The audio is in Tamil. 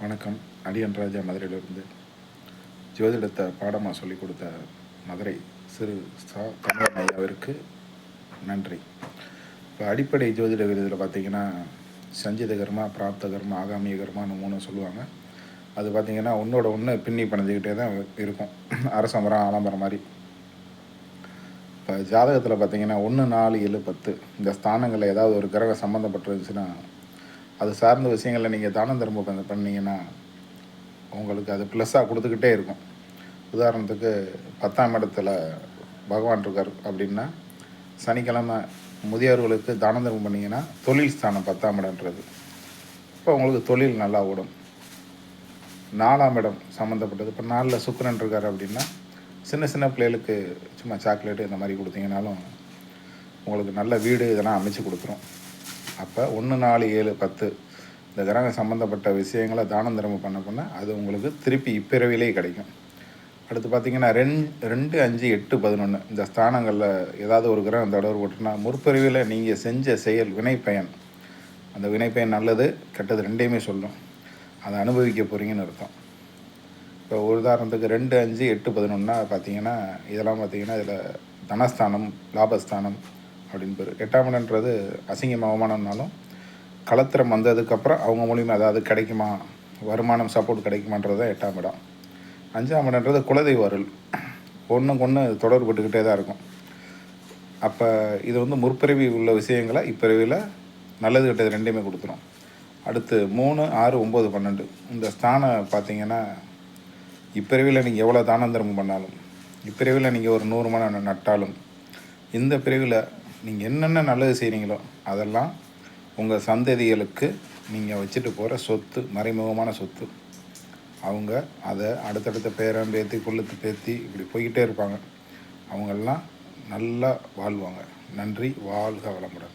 வணக்கம். அடியன் ராஜா மதுரையிலிருந்து ஜோதிடத்தை பாடமாக சொல்லிக் கொடுத்த மதுரை சிறு சா தமிழன் ஐயாவிற்கு நன்றி. இப்போ அடிப்படை ஜோதிட விருதில் பார்த்தீங்கன்னா சஞ்சித கர்மா பிராப்த கர்மா ஆகாமிய கர்மான்னு மூணு சொல்லுவாங்க. அது பார்த்தீங்கன்னா ஒன்றோட ஒன்று பின்னி பணிஞ்சிக்கிட்டே தான் இருக்கும். அரசமரம் ஆலம்பரம் மாதிரி. இப்போ ஜாதகத்தில் பார்த்தீங்கன்னா ஒன்று நாலு ஏழு பத்து. இந்த ஸ்தானங்களில் ஏதாவது ஒரு கிரகம் சம்மந்தப்பட்டிருந்துச்சுன்னா அது சார்ந்த விஷயங்களை நீங்கள் தானம் திரும்ப பண்ணீங்கன்னா உங்களுக்கு அது ப்ளஸ்ஸாக கொடுத்துக்கிட்டே இருக்கும். உதாரணத்துக்கு பத்தாம் இடத்துல பகவான் இருக்கார் அப்படின்னா சனிக்கிழமை முதியோர்களுக்கு தானம் தர்மம் பண்ணிங்கன்னா தொழில் ஸ்தானம் பத்தாம் இடம்ன்றது. இப்போ உங்களுக்கு தொழில் நல்லா ஓடும். நாலாம் இடம் சம்மந்தப்பட்டது இப்போ நாலில் சுக்கரன் இருக்கார் அப்படின்னா சின்ன சின்ன பிள்ளைகளுக்கு சும்மா சாக்லேட்டு இந்த மாதிரி கொடுத்தீங்கனாலும் உங்களுக்கு நல்ல வீடு இதெல்லாம் அமைச்சு கொடுத்துரும். அப்போ ஒன்று நாலு ஏழு பத்து இந்த கிரகம் சம்மந்தப்பட்ட விஷயங்களை தானம் தர்மம் பண்ண பண்ண அது உங்களுக்கு திருப்பி இப்பிறவிலே கிடைக்கும். அடுத்து பார்த்தீங்கன்னா ரெண் ரெண்டு அஞ்சு எட்டு பதினொன்று இந்த ஸ்தானங்களில் ஏதாவது ஒரு கிரகம் தொடர்பு போட்டுனா முற்பிறவியில் நீங்கள் செஞ்ச செயல் வினைப்பயன். அந்த வினைப்பயன் நல்லது கெட்டது ரெண்டையுமே சொல்லும். அதை அனுபவிக்க போகிறீங்கன்னு அர்த்தம். இப்போ ஒரு உதாரணத்துக்கு ரெண்டு அஞ்சு எட்டு பதினொன்னா பார்த்தீங்கன்னா இதெல்லாம் பார்த்தீங்கன்னா இதில் தனஸ்தானம் லாபஸ்தானம் அப்படின்னு பேர் எட்டாம் இடம்ன்றது அசிங்கம் அவமானம்னாலும் கலத்திரம் வந்ததுக்கப்புறம் அவங்க மூலியமாக அதாவது கிடைக்குமா? வருமானம் சப்போர்ட் கிடைக்குமான்றது தான் எட்டாம் இடம். அஞ்சாம் இடன்றது குலதெய்வ அருள். ஒன்றுக்கு ஒன்று தொடர்புட்டுக்கிட்டே தான் இருக்கும். அப்போ இது வந்து முற்பிறவி உள்ள விஷயங்களை இப்பிறவியில் நல்லது கெட்டது ரெண்டையுமே கொடுத்துரும். அடுத்து மூணு ஆறு ஒம்பது பன்னெண்டு. இந்த ஸ்தானம் பார்த்தீங்கன்னா இப்பிறவியில் நீங்கள் எவ்வளோ தானம் தர்மம் பண்ணாலும் இப்பிறவியில் நீங்கள் ஒரு நூறு மணி நட்டாலும் இந்த பிரிவில் நீங்கள் என்னென்ன நல்லது செய்கிறீங்களோ அதெல்லாம் உங்கள் சந்ததிகளுக்கு நீங்கள் வச்சுட்டு போகிற சொத்து மறைமுகமான சொத்து. அவங்க அதை அடுத்தடுத்த பேரன் பேத்தி கொள்ளுத்து பேத்தி இப்படி போய்கிட்டே இருப்பாங்க. அவங்கெல்லாம் நல்லா வாழ்வாங்க. நன்றி வாழ்க வளமுடன்.